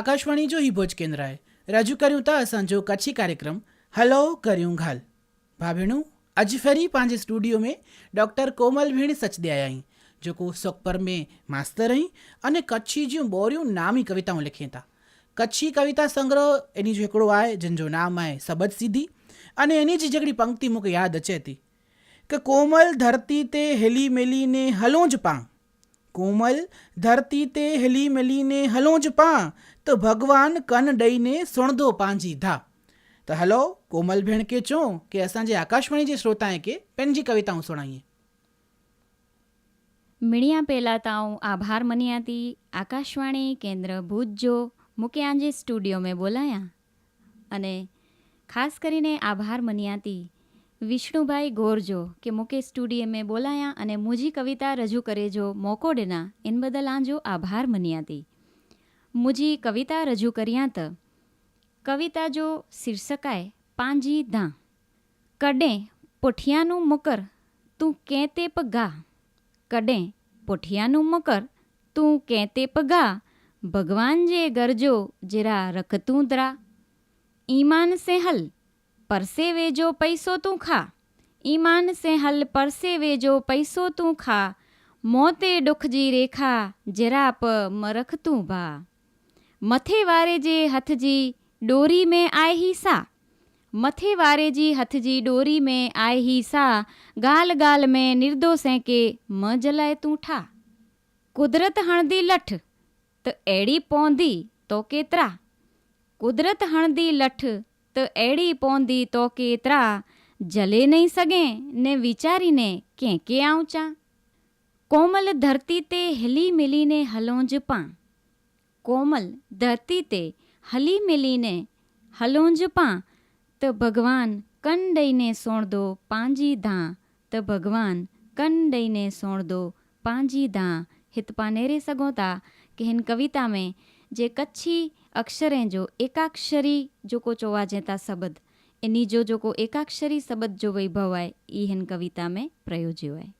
આકાશવાણી જો ही भोज केंद्र आहे રજૂ કર્યું था असांजो कच्छी कार्यक्रम हलो करियूं घाल भाउ भेणूं अॼु फरी पंहिंजे स्टूडियो में डॉक्टर कोमल भेण सचदे आया आहियूं जेको सोकपर में मास्तर आहीं अने कच्छी जूं ॿोरियूं नामी कविताऊं लिखे था कच्छी कविता संग्रह इन जो हिकिड़ो आहे जंहिंजो नाम आहे सबद सीधी अने इन जी हिकिड़ी पंक्ति मूंखे यादि अचे थी કે કોમલ ધરતી તે હેલી મેલીને હલો જ પાं કોમલ ધરતી તે હેલી મેલીને હલો જ પાं તો ભગવાન કન ॾईने सुणंदो पंहिंजी धा त हलो कोमल भेण खे चओ की असांजे आकाशवाणी जे श्रोताए खे पंहिंजी कविताऊं सुणाईए मिणिया પહેલાં તો હું આભાર મનિયાતી આકાશવાણી કેન્દ્ર ભુજ જો મૂકે આજે સ્ટુડિયો મેં બોલાયા અને ખાસ કરીને આભાર મનિયાતી વિષ્ણુભાઈ ગોરજો કે મુકેશ સ્ટુડિયો મેં બોલાયા અને મુજી કવિતા રજૂ કરે જો મોકોડના એન બદલ આંજો આભાર મનિયાતી. મુજી કવિતા રજૂ કર્યા त કવિતા જો શીર્ષકાય પાંજી ધા. કડે પોઠિયાનું મકર, તું કેં તે પગા. કડે પોઠિયાનું મકર, તું કેં તે પગા. ભગવાન જે ગરજો, જરા રખતું દરા. ઈમાન સે પરસેવે જો પૈસો તું ખા. ઈમાન સે હલ પરસેવે જો પૈસો તું ખા. મોતે ડુખજી રેખા જરા પ મરખ તું ભા. મથે વારે જે હથજી ડોરી મેં આહી સા. મથે વારે જી હથજી ડોરી મેં આહી સા. ગાલ ગાલ મેં નિર્દોષે કે म જલાય તું ઠા. કુદરત હણદી લઠ, તો એડી પોંધી તો કેતરા કુદરત હણદી લઠ कुदरत हणदी लठ त अहिड़ी पवंदी तो केतिरा जले नहीं सघे ने वीचारीने कंहिं के आऊं कोमल धरती ते हिली मिलीने हलोंज पां कोमल धरती ते हली मिलीने हलोंज पां त भगवान कन ॾईने सोणदो पंहिंजी धां त भगवान कन ॾईने सोणदो पंहिंजी धां हित पां नेरे सघूं था कि हिन कविता में જે કચ્છી અક્ષરે જો એકાક્ષરી જોકો ચોવા જેતા સબદ એની જો જોકો એકાક્ષરી સબદ જો વૈભવાય ઈ હેન કવિતા મેં પ્રયોજ્યો હોય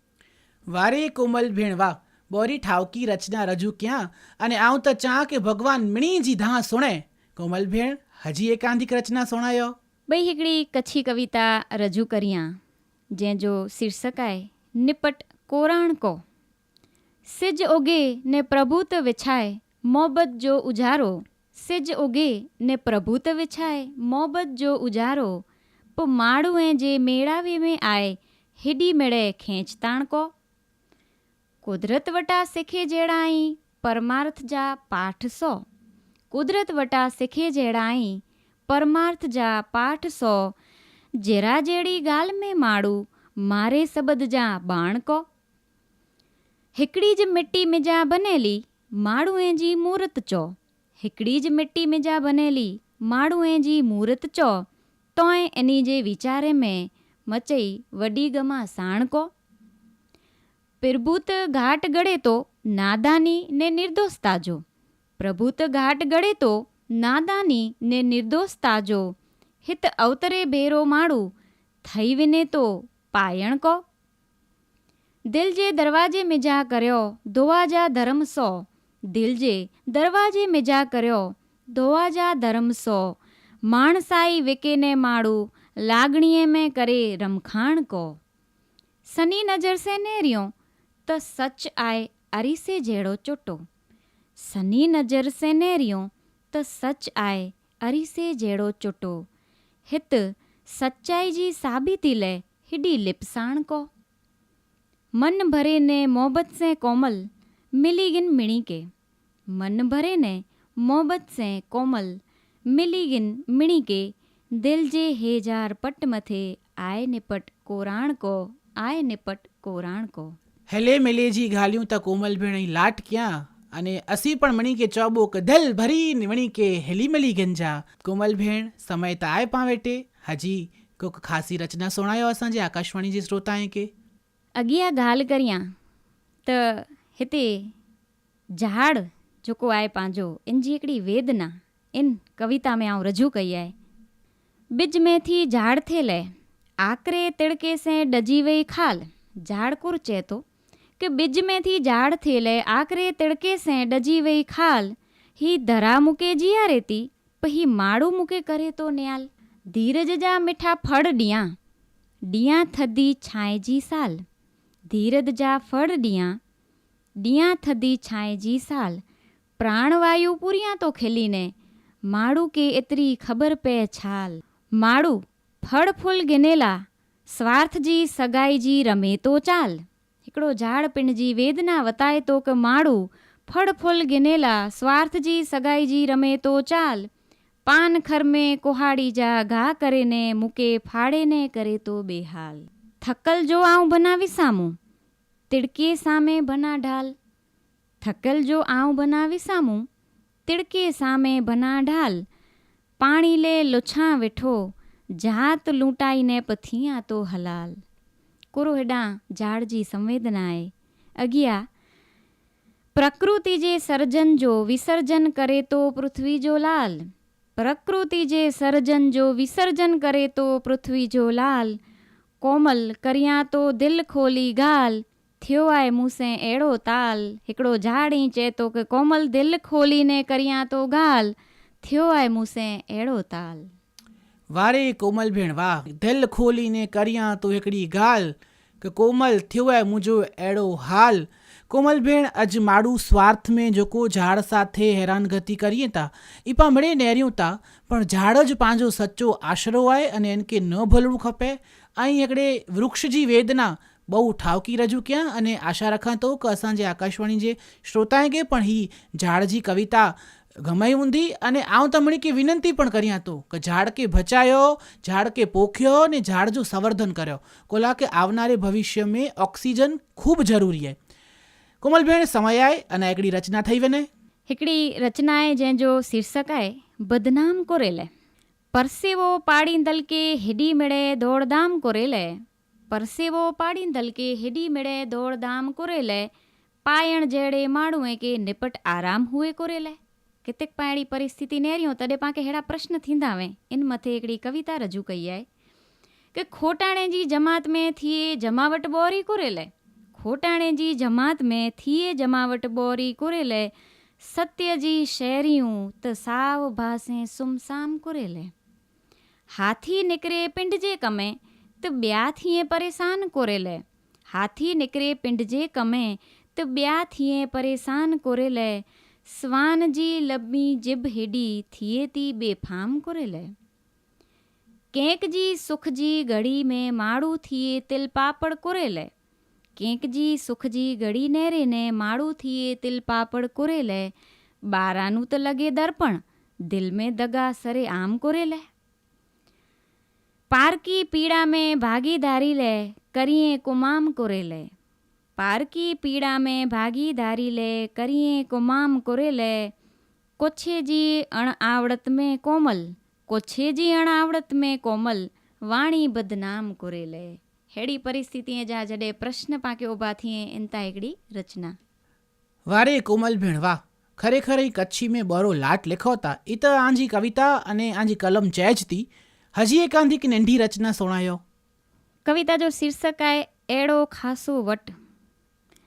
વારે કોમલ ભેણવા બોરી ઠાવકી રચના રજૂ ક્યાં અને આવું તો ચા કે ભગવાન મીણીજી ધા સુણે. કોમલ ભેણ હજી એકાંતિક રચના સુણાયો? બઈ હિકડી કચ્છી કવિતા રજૂ કર્યા. જે જો શીર્ષકાય નિપટ કોરાણ કો. સિજ ઓગે ને પ્રભુત વિછાય विछाए मोहबत जो उजारो सिज उगे ने प्रभुत विछाए मोहबत जो उजारो पो माड़ूअ जे मेड़ावे में आए हिडी मिड़े खेंचताण को कुदरत वटा सिखे जहिड़ाई परमार्थ जा पाठ सौ कुदरत वटा सिखे जहिड़ाई परमार्थ जा पाठ सौ जहिड़ा जहिड़ी ॻाल्हि में माण्हू मारे सबद जा बाण को हिकिड़ी ज मिटी मिजा बनेली माण्हूअ जी मूरत चओ हिकिड़ी ज मिटी मिजा बनेली માળું એજી મૂરત ચો. હિકડી જ મિટ્ટી મેં જા બનેલી માળું એજી મૂરત ચો. તોય એની જે વિચારે મેં, મચઈ વડી ગમા સાણકો પ્રભુત ઘાટ ગળે તો નાદાની ને નિર્દોષતા જો. પ્રભુત ઘાટ ગળે તો નાદાની ને નિર્દોષતા જો. હિત અવતરે ભેરો માળું થઈ વિને તો પાયણ કો. દિલ જે દરવાજે મિજા કર્યો ધોવાજા ધરમ સો. દિલજે દરવાજે મેજા કર્યો, ધોવાજા ધરમસો માણસાઈ વેકેને માળું, લાગણીએ મેં કરે રમખાણ કો. સની નજર સે નેર્યો તો સચ આય અરીસે જેડો ચોટો. સની નજર સે નેર્યો તો સચ આય અરીસે જેડો ચોટો. હિત સચ્ચાઈજી સાબિતી લે, હિડી લિપસાણ કો. મન ભરે ને મોહબત સે કોમલ गिन मिणी के मन भरे ने मोहब्बत से कोमल मिली गिन मिणी के दिल जे हेजार पट मथे आए निपट कोराण को आए निपट कोराण को હેલે મેલે જી ગાલ્યું ત કોમલ ભેણ અહીં લાટ ક્યાં અને અસી પણ મણી કે ચોબો કે દિલ ભરી વણી કે હેલી મલી ગંજા કોમલ ભેણ સમય त आहे पां वेटे हजी कोक ख़ासी रचना सुणायो असांजे आकाशवाणी जे श्रोताए खे अॻियां ॻाल्हि करियां त हिते झाड़ जेको आहे पंहिंजो इन जी हिकिड़ी वेदना इन कविता में आउं रजू कई आहे बिज में थी झाड़ थियल आहे आकरे तिड़के से डजी वई खाल झाड़कुर चए थो कि बिज में थी झाड़ थियल आहे आकरे तिड़के से डजी वई खाल ही धरा मुके जिया रेती पही माड़ू मुके करे तो न्याल धीरज जा मिठा फड़ ॾियां ॾियां थधी छांइ जी साल धीरज દિયા થદી છાંયજી સાલ. પ્રાણવાયુ પૂર્યા તો ખેલીને, માળું કે એતરી ખબર પે છાલ. માળું, ફળ ફૂલ ગેનેલા સ્વાર્થજી સગાઈજી રમે તો ચાલ. હિકડો ઝાડ પિંડજી વેદના વતાય તો કે માળું, ફળ ફૂલ ગેનેલા સ્વાર્થજી સગાઈજી રમે તો ચાલ. પાન ખરમે કોહાડી જા ઘા કરે ને મૂકે ફાડે ને કરે તો બેહાલ. થક્કલ જો આવું બનાવી સામું તિડકે સામે ભના ઢાલ. થકલ જો આવ બનાવી સામું તિડકે સામે ભના ઢાલ. પાણી લે લોછા વેઠો, જાત લૂંટાઈને પથિયા તો હલાલ. કોરોહેડા ઝાડજી સંવેદનાએ. અગિયા, પ્રકૃતિ જે સર્જન જો વિસર્જન કરે તો પૃથ્વી જો લાલ. પ્રકૃતિ જે સર્જન જો વિસર્જન કરે તો પૃથ્વી જો લાલ. કોમલ કર્યા તો દિલ ખોલી ગાલ. थियो आहे मूंसें अहिड़ो ताल हिकिड़ो झाड़ी चए थो की कोमल दिलि खोलीने करियां थो ॻाल्हि थियो आहे मूंसें अहिड़ो ताल वारे कोमल भेण वाह दिलि खोलीने करियां थो हिकिड़ी ॻाल्हि की कोमल थियो आहे मुंहिंजो अहिड़ो हाल कोमल भेण अॼु माण्हू स्वार्थ में जेको झाड़ साथे हैरानगती करियूं था ई पाण मिड़े नेरियूं था पण झाड़ जो पंहिंजो सचो आशिरो आहे अने हिन खे न भुलणो खपे ऐं हिकिड़े वृक्ष जी वेदना બહુ ઠાવકી રજૂ ક્યાં અને આશા રખાતો કે અસાંજે આકાશવાણી જે શ્રોતાએંગે પણ હી ઝાડજી કવિતા ગમાઈ ઊંધી અને આવ તમણી કે વિનંતી પણ કરી હતો કે ઝાડ કે બચાયો ઝાડ કે પોખ્યો ને ઝાડ જો સંવર્ધન કર્યો. કોલા કે આવનારે ભવિષ્ય મેં ઓક્સિજન ખૂબ જરૂરી હે. કોમલબેન સમયાય અને એકડી રચના થઈ વેને. એકડી રચનાએ જે જો શીર્ષક આય, બદનામ કોરેલે. પરસેવો પાડી દલ કે હેડી મેળે દોડધામ કોરેલે. कोरेले परसेवो पाड़ींदल के हेॾी मिड़े दौड़धाम कोरेले पाइण जहिड़े माण्हूअ खे निपट आराम हुए कोरेले किथे पाण अहिड़ी परिस्थिति नेरियूं तॾहिं पाण खे अहिड़ा प्रश्न थींदा वे इन मथे हिकिड़ी कविता रजू कई आहे કે ખોટાણે जी जमात में थिए जमावट बोरी कुरेले खोटाणे जी जमात में थिए जमावट बोरी कुरेले सत्य जी शहरियूं त साव भासे सुमसाम कुरेले हाथी निकिरे તો બ્યાથીએ પરેશાન કોરેલે હાથી નીકળે પિંડજે કમે, તો બ્યાથીએ પરેશાન કોરેલે સ્વાનજી લબ્બી જીભ હેડી થિયેતી બેફામ કોરેલે કેંકજી સુખજી ઘડી મેં માળું થિયે તિલ પાપડ કોરેલે કેંકજી સુખજી ઘડી નેરે ને માળું થિયે તિલ પાપડ કોરેલે બારાનું તો લગે દર્પણ, દિલ મેં દગા સરે આમ કોરેલે પારકી પીડા મેં ભાગીદારી લે, કરીએ કુમામ કોરે લે પારકી પીડા મેં ભાગીદારી લે, કરીએ કુમામ કોરે લે કોછેજી અણઆવડત મેં કોમલ કોછેજી અણઆવડત મેં કોમલ, વાણી બદનામ કોરે લે હેડી પરિસ્થિતિએ જા જડે પ્રશ્ન પાકે ઊભા થઈએ એનતા એકડી રચના. વારે કોમલ ભેણ વાહ ખરેખર એ કચ્છી મેં બરો લાટ લેખોતા એ તો આંજી કવિતા અને આંજી કલમ ચેજતી હજી એકાંતિક નંઢી રચના સુણાયો? કવિતા જો શીર્ષક આય એડો ખાસો વટ.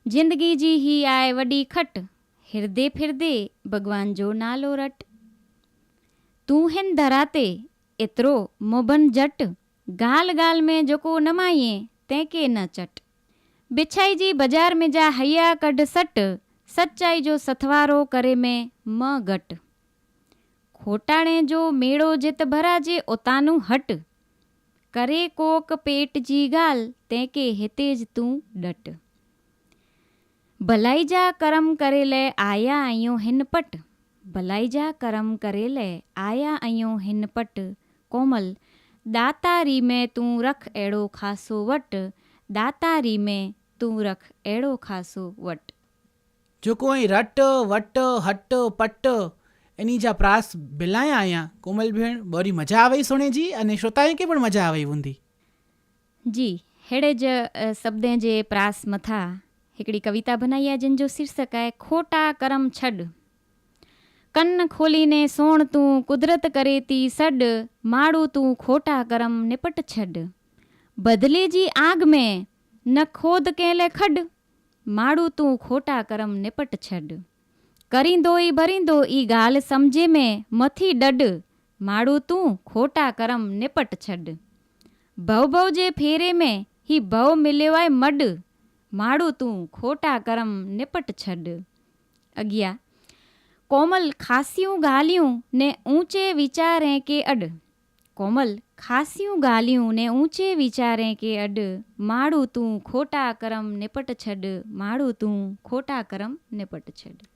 જિંદગી જી હી આય વડી ખટ, હિરદે ફિરદે ભગવાન જો નાલો રટ. તું હેન ધરાતે એતરો મોબન જટ, ગાલ ગાલ મેં જોકો નમાઈએ તે કે ન ચટ. બિછાઈ જી બજાર મેં જા હૈયા કઢ સટ, સચ્ચાઈ જો સથવારો કરે મેં મ ગટ. હોટાણે જો મેળો જેત ભરાજે ઓતાનું હટ. કરે કોક પેટ જી ગાલ, તે કે હેતે જ તું ડટ. ભલાઈ જા કરમ કરે લે, આયા અયો હિનપટ ભલાઈ જા કરમ કરે લે, આયા અયો હિનપટ કોમલ, દાતારી મેં તું રખ એડો ખાસો વટ. દાતારી મેં તું રખ એડો ખાસો વટ. જો કોઈ રટ, વટ, હટ, પટ એની જા પ્રાસ બિલાયા આયા કોમલ ભેણ બરી મજા આવે સુણે जी અને શ્રોતાએ खे પણ મજા આવે हूंदी जी अहिड़े ज अ, शब्दनि जे प्रास मथां हिकिड़ी कविता बनाई आहे जिन जो शीर्षक आहे खोटा करम छॾ कन खोलीने सोण तूं कुदरत करे थी सॾ माड़ू तूं खोटा करम निपट छॾ बदिले जी आग में न खोद कंहिं लाइ खॾ माड़ू तूं खोटा करम निपट छॾ કરીંદો ઈ ભરીંદો ઈ ગાલ સમજે મેં, મથી ડડ. માડું તું ખોટા કરમ નિપટ છડ. ભવ ભવ જે ફેરે મેં, હી ભવ મિલેવાય મડ. માડું તું ખોટા કરમ નિપટ છડ. અગિયા કોમલ ખાસ્યું ગાલ્યું ને ઊંચે વિચારે કે અડ. કોમલ ખાસ્યું ગાલ્યું ને ઊંચે વિચારે કે અડ. માડું તું ખોટા કરમ નિપટ છડ. માડું તું ખોટા કરમ નિપટ છડ.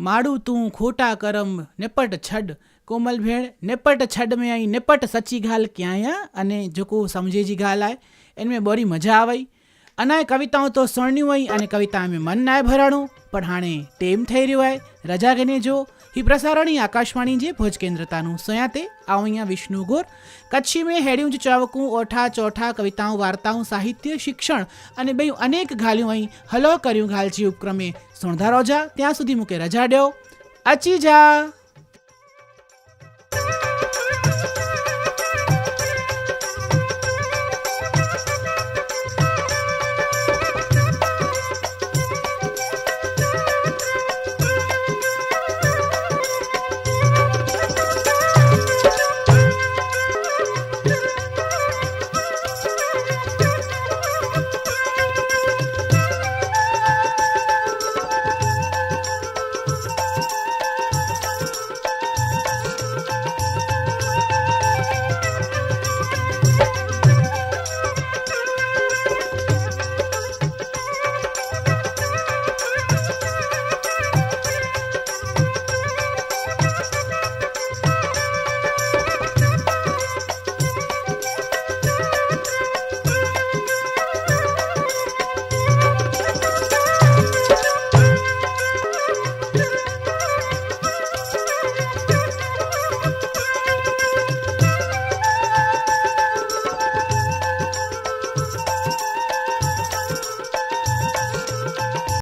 માડું તું ખોટા કરમ, નેપટ છડ. કોમલ ભેળ, નેપટ છડ મેં आई નેપટ સચ્ચી ગાલ ક્યાંય? અને જોકો સમજે જી ગાલ આય એનમે બોરી મજા આવઈ અનાય કવિતાઓ તો સ્વર્ણ્યું હોય, અને કવિતા મેં મન નાય ભરાણું. પણ હાણે ટેમ થઈ રહ્યો આય. રજા ગને જો ही प्रसारण ही आकाशवाणी जे भोज केंद्र तानु सोया ते आओ यहाँ विष्णु गोर कच्छी में अहिड़ियूं चवकूं ओठा चौठा कविताऊं वार्ताऊं साहित्य शिक्षण अने ॿियूं अनेक ॻाल्हियूं ऐं हलो करियूं ॻाल्हि जी उपक्रम में सुणंदा रहिजा ત્યાં સુધી मूंखे રજા ॾियो अची जा